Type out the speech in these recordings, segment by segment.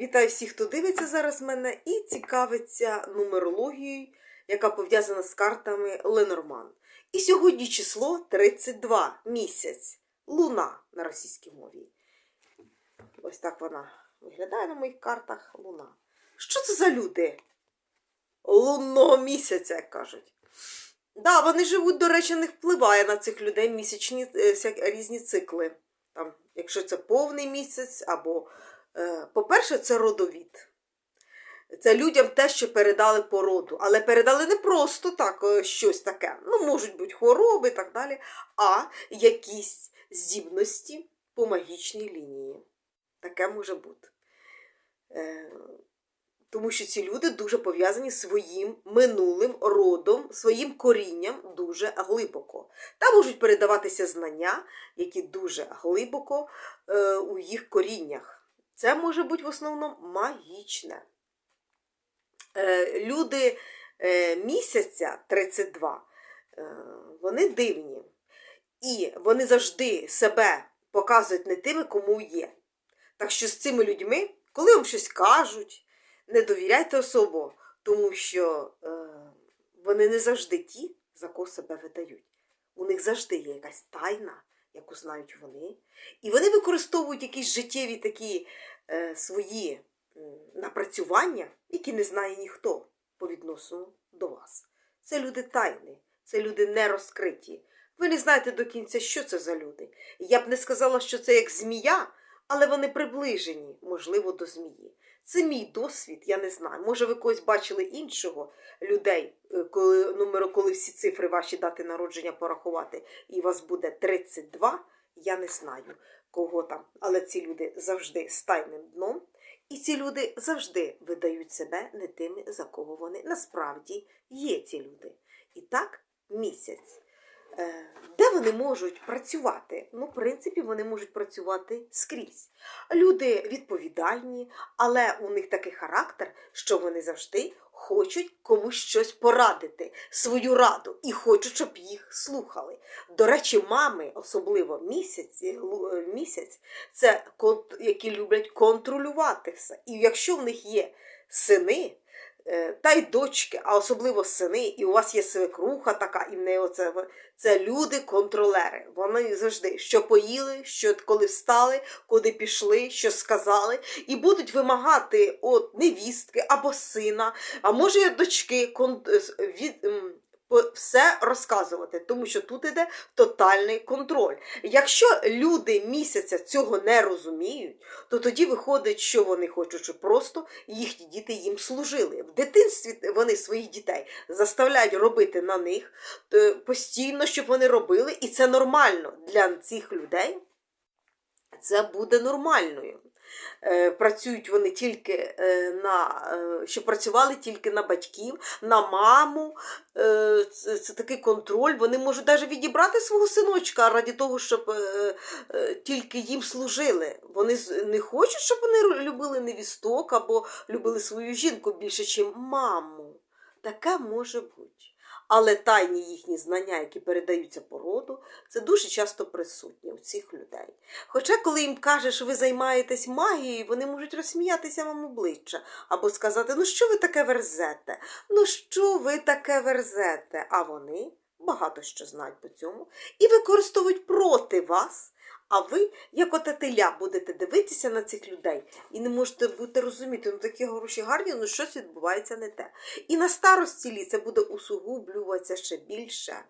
Вітаю всіх, хто дивиться зараз мене і цікавиться нумерологією, яка пов'язана з картами Ленорман. І сьогодні число 32 місяць. Луна на російській мові. Ось так вона виглядає на моїх картах. Луна. Що це за люди? Лунного місяця, як кажуть. Да, вони живуть, до речі, не впливає на цих людей місячні е, різні цикли. Там, якщо це повний місяць, або, по-перше, це родовід. Це людям те, що передали по роду. Але передали не просто так е, щось таке. Ну, можуть бути хвороби і так далі, а якісь здібності по магічній лінії. Таке може бути. Е, тому що ці люди дуже пов'язані своїм минулим родом, своїм корінням дуже глибоко. Та можуть передаватися знання, які дуже глибоко е, у їх коріннях. Це може бути в основному магічне. Е, люди е, місяця 32, е, вони дивні. І вони завжди себе показують не тими, кому є. Так що з цими людьми, коли вам щось кажуть, не довіряйте особо, тому що вони не завжди ті, за кого себе видають. У них завжди є якась тайна, яку знають вони. І вони використовують якісь життєві такі е, свої напрацювання, які не знає ніхто по відносину до вас. Це люди тайни, це люди не розкриті. Ви не знаєте до кінця, що це за люди. Я б не сказала, що це як змія, але вони приближені, можливо, до змії. Це мій досвід, я не знаю. Може, ви когось бачили іншого людей, е, коли номеру, коли всі цифри ваші дати народження порахувати, і вас буде 32, я не знаю, кого там. Але ці люди завжди з тайним дном, і ці люди завжди видають себе не тими, за кого вони насправді є ці люди. І так, місяць. Е, Де вони можуть працювати? Ну, в принципі, вони можуть працювати скрізь. Люди відповідальні, але у них такий характер, що вони завжди хочуть комусь щось порадити, свою раду, і хочуть, щоб їх слухали. До речі, мами, особливо місяці, е, місяць, це які люблять контролювати все. І якщо в них є сини, е, та й дочки, а особливо сини, і у вас є свекруха така, і в неї оце це люди-контролери. Вони завжди що поїли, що коли встали, куди пішли, що сказали, і будуть вимагати от невістки або сина, а може дочки е, від. Все розказувати, тому що тут іде тотальний контроль. Якщо люди місяця цього не розуміють, то тоді виходить, що вони хочуть, щоб просто їхні діти їм служили. В дитинстві вони своїх дітей заставляють робити на них е, постійно, щоб вони робили, і це нормально для цих людей. Це буде нормальною. Е, Працюють вони тільки е, на е, що працювали тільки на батьків, на маму. Це, такий контроль. Вони можуть навіть відібрати свого синочка раді того, щоб тільки їм служили. Вони не хочуть, щоб вони любили невісток або любили свою жінку більше, ніж маму. Таке може бути. Але тайні їхні знання, які передаються по роду, це дуже часто присутні у цих людей. Хоча, коли їм кажеш, ви займаєтесь магією, вони можуть розсміятися вам обличчя або сказати, ну що ви таке верзете? Ну що ви таке верзете? А вони багато що знають по цьому і використовують проти вас. А ви, як оте теля, будете дивитися на цих людей і не можете бути розуміти, ну такі гроші гарні, ну щось відбувається не те. І на старості лі це буде усугублюватися ще більше.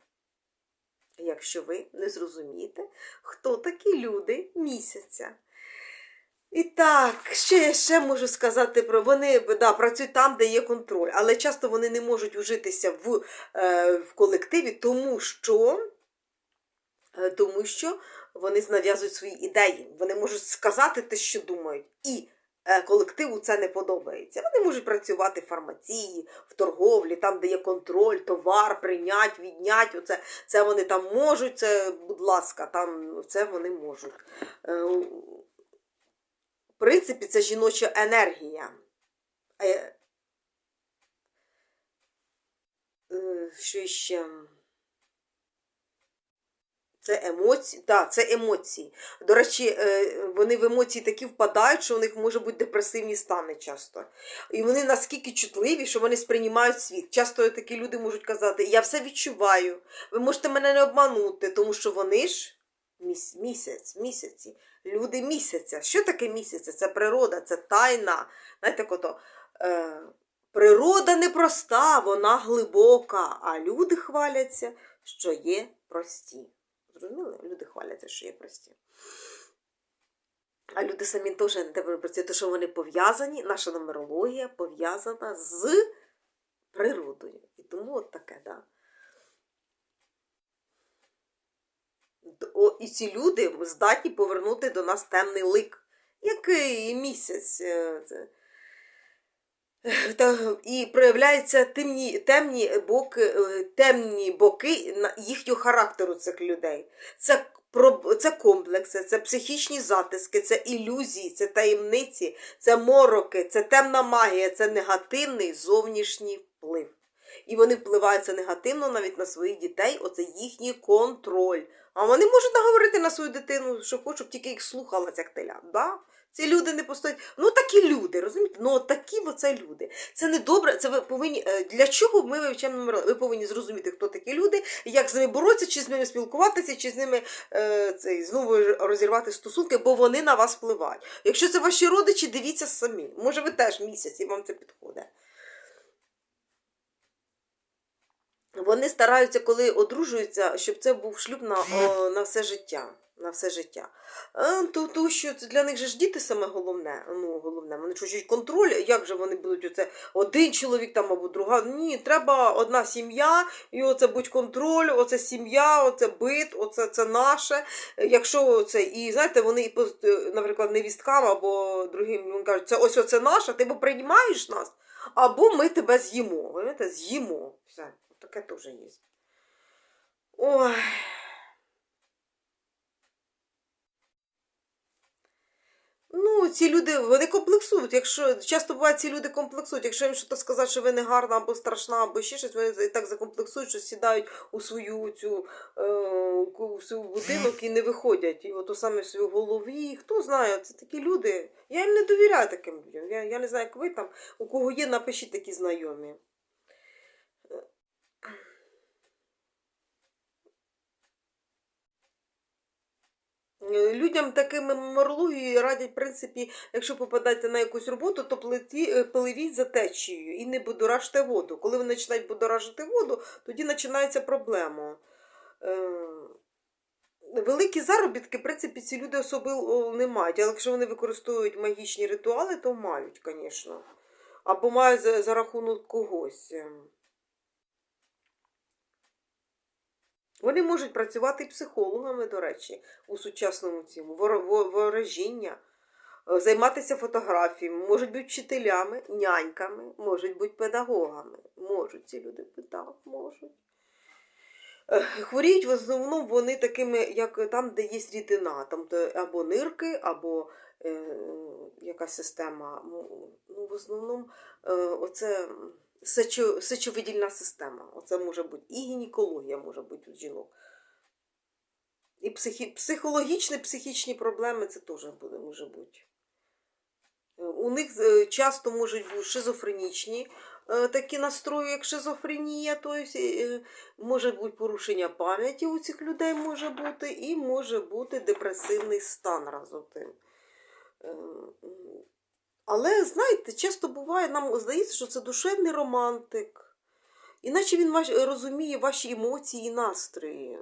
Якщо ви не зрозумієте, хто такі люди місяця. І так, що я ще можу сказати про вони да, працюють там, де є контроль, але часто вони не можуть ужитися в, е, в колективі, тому що, е, тому що вони нав'язують свої ідеї. Вони можуть сказати те, що думають. І е, колективу це не подобається. Вони можуть працювати в фармації, в торговлі, там, де є контроль, товар, прийнять, віднять. Оце, це вони там можуть, це, будь ласка, там це вони можуть. Е, в принципі, це жіноча енергія. Е, Що ще? Це емоції, так, це емоції. До речі, е, вони в емоції такі впадають, що у них може бути депресивні стани часто. І вони наскільки чутливі, що вони сприймають світ. Часто такі люди можуть казати, я все відчуваю, ви можете мене не обманути, тому що вони ж місяць, місяці, люди місяця. Що таке місяця? Це природа, це тайна. Знаєте, кото, е, природа непроста, вона глибока, а люди хваляться, що є прості. Зрозуміли? Люди хваляться, що є прості. А люди самі теж не тебе працюють, тому що вони пов'язані, наша нумерологія пов'язана з природою. І тому от таке, да. І ці люди здатні повернути до нас темний лик. Який місяць. е. І проявляються темні, темні, боки, е, темні боки їхнього характеру цих людей. Це, це комплекси, це психічні затиски, це ілюзії, це таємниці, це мороки, це темна магія, це негативний зовнішній вплив. І вони впливаються негативно навіть на своїх дітей, оце їхній контроль. А вони можуть наговорити на свою дитину, що хочуть, щоб тільки їх слухала ця теля. Да? Ці люди не постоять. Ну такі люди, розумієте? Ну такі оце люди. Це не добре. Це ви повинні. е, Для чого ми вивчаємо номер? Ви повинні зрозуміти, хто такі люди, як з ними боротися, чи з ними спілкуватися, чи з ними е, цей, знову розірвати стосунки, бо вони на вас впливають. Якщо це ваші родичі, дивіться самі. Може, ви теж місяць і вам це підходить. Вони стараються, коли одружуються, щоб це був шлюб на, о, на все життя. На все життя. Е, то, то, що для них же ж діти саме головне. Ну, головне. Вони хочуть контроль, як же вони будуть оце один чоловік там або друга. Ні, треба одна сім'я, і оце будь контроль, оце сім'я, оце бит, оце це наше. Якщо це, і знаєте, вони, і е, наприклад, невісткам або другим вони кажуть, це ось оце наше, ти приймаєш нас, або ми тебе з'їмо. З'їмо. Все, таке теж є. Ой. Ну, ці люди, вони комплексують. Якщо часто буває, ці люди комплексують. Якщо їм щось сказати, що ви не гарна або страшна, або ще щось, вони і так закомплексують, що сідають у свою цю е, у свій будинок і не виходять. І от саме в своїй голові. Хто знає, це такі люди. Я їм не довіряю таким людям. Я, я не знаю, як ви там, у кого є, напишіть такі знайомі. Людям такими меморологією радять, в принципі, якщо попадаєте на якусь роботу, то плеті, е, пливіть за течією і не будоражте воду. Коли ви починають будоражити воду, тоді починається проблема. Е, Великі заробітки, в принципі, ці люди особливо не мають, але якщо вони використовують магічні ритуали, то мають, звісно. Або мають за, за рахунок когось. Вони можуть працювати психологами, до речі, у сучасному цьому ворожіння, е, займатися фотографіями, можуть бути вчителями, няньками, можуть бути педагогами. Можуть ці люди так, можуть. Е, Хворіють в основному вони такими, як там, де є рідина, там або нирки, або е, якась система. Ну, в основному е, оце сечо, сечовидільна система. Оце може бути і гінекологія може бути у жінок. І психі, психологічні, психічні проблеми це теж буде, може бути. У них е, часто можуть бути шизофренічні е, такі настрої, як шизофренія, тобто е, може бути порушення пам'яті у цих людей може бути, і може бути депресивний стан разом тим. Е. Але, знаєте, часто буває, нам здається, що це душевний романтик. Іначе він ваш, розуміє ваші емоції і настрої.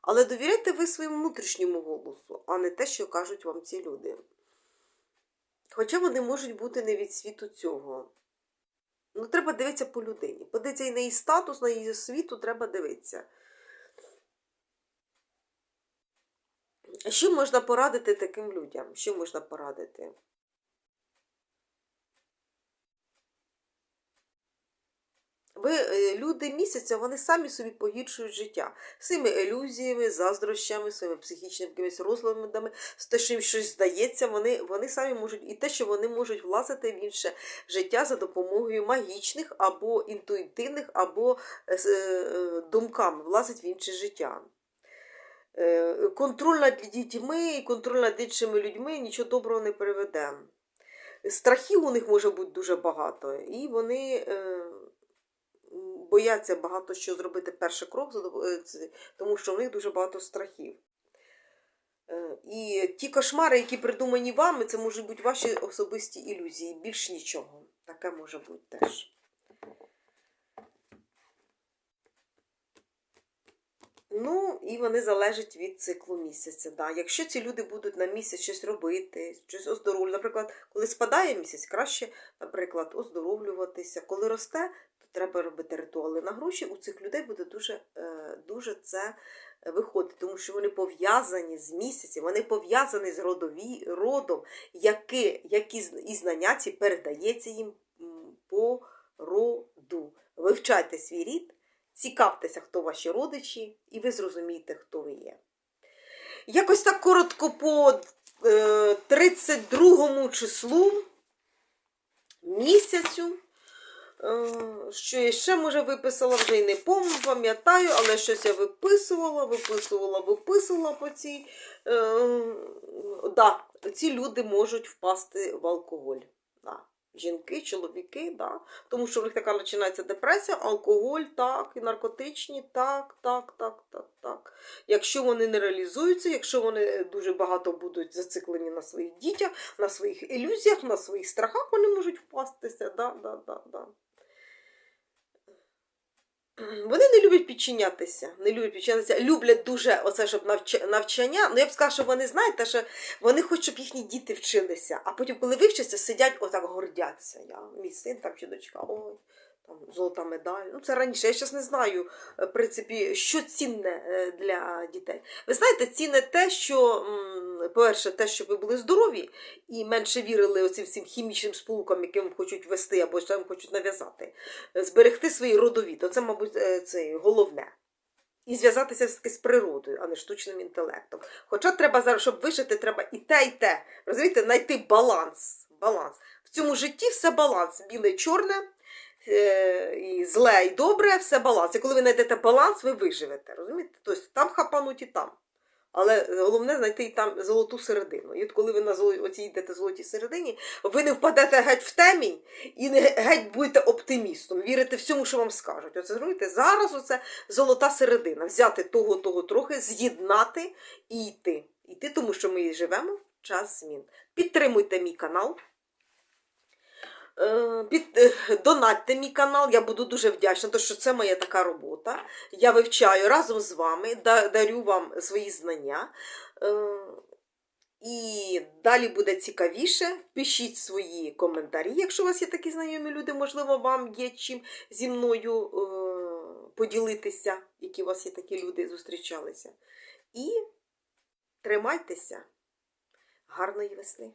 Але довіряйте ви своєму внутрішньому голосу, а не те, що кажуть вам ці люди. Хоча вони можуть бути не від світу цього. Ну, треба дивитися по людині. Подивитися і на її статус, на її світу треба дивитися. Що можна порадити таким людям? Що можна порадити? Ви, е, люди місяця, вони самі собі погіршують життя своїми ілюзіями, заздрощами, своїми психічними якимись розладами, з те, що їм щось здається, вони, вони самі можуть, і те, що вони можуть влазити в інше життя за допомогою магічних або інтуїтивних, або е, е, думками, влазить в інше життя. Е, Контроль над дітьми і контроль над іншими людьми нічого доброго не приведе. Страхів у них може бути дуже багато, і вони е, бояться багато що зробити перший крок, е, тому що в них дуже багато страхів. І ті кошмари, які придумані вами, це можуть бути ваші особисті ілюзії, більш нічого. Таке може бути теж. Ну, і вони залежать від циклу місяця. Да. Якщо ці люди будуть на місяць щось робити, щось оздоровлювати, наприклад, коли спадає місяць, краще, наприклад, оздоровлюватися. Коли росте, то треба робити ритуали на гроші. У цих людей буде дуже, е, дуже це виходить, тому що вони пов'язані з місяцем, вони пов'язані з родові, родом, які, які і знання ці передається їм по роду. Вивчайте свій рід, цікавтеся, хто ваші родичі, і ви зрозумієте, хто ви є. Якось так коротко по е, 32 числу місяцю. Е, Що я ще, може, виписала, вже й не пам'ятаю, але щось я виписувала, виписувала, виписувала по цій. Е, да, ці люди можуть впасти в алкоголь. Да. Жінки, чоловіки, да. тому що в них така починається депресія, алкоголь, так, і наркотичні, так, так, так, так, так. Якщо вони не реалізуються, якщо вони дуже багато будуть зациклені на своїх дітях, на своїх ілюзіях, на своїх страхах, вони можуть впастися. Да, да, да, да. Вони не люблять підчинятися, не люблять підчинятися, люблять дуже оце, щоб навч- навчання. Ну я б сказала, що вони знаєте, що вони хочуть, щоб їхні діти вчилися, а потім, коли вивчаться, сидять отак гордяться. Я, мій син там чи дочка, ой, там золота медаль. Ну це раніше. Я зараз не знаю, е, в принципі, що цінне е, для дітей. Ви знаєте, цінне те, що, по-перше, те, щоб ви були здорові і менше вірили оцим всім хімічним сполукам, яким хочуть вести або що їм хочуть нав'язати зберегти свої родові, то це, мабуть, е, це головне. І зв'язатися з природою, а не штучним інтелектом. Хоча треба зараз, щоб вижити, треба і те, і те. Розумієте, знайти баланс. баланс. В цьому житті все баланс. Біле, чорне, е, і зле, і добре, все баланс. І коли ви знайдете баланс, ви виживете. Розумієте? Тобто там хапануть і там. Але головне знайти і там золоту середину. І от коли ви на золо- оцій йдете золотій середині, ви не впадете геть в темінь і не геть будете оптимістом, вірите всьому, що вам скажуть. Оце зрозумієте, зараз оце золота середина. Взяти того, того трохи, з'єднати і йти. Йти, тому що ми живемо в час змін. Підтримуйте мій канал. Е, Під, е, донатьте мій канал, я буду дуже вдячна, тому що це моя така робота. Я вивчаю разом з вами, дарю вам свої знання. Е, І далі буде цікавіше. Пишіть свої коментарі, якщо у вас є такі знайомі люди, можливо, вам є чим зі мною поділитися, які у вас є такі люди, зустрічалися. І тримайтеся. Гарної весни!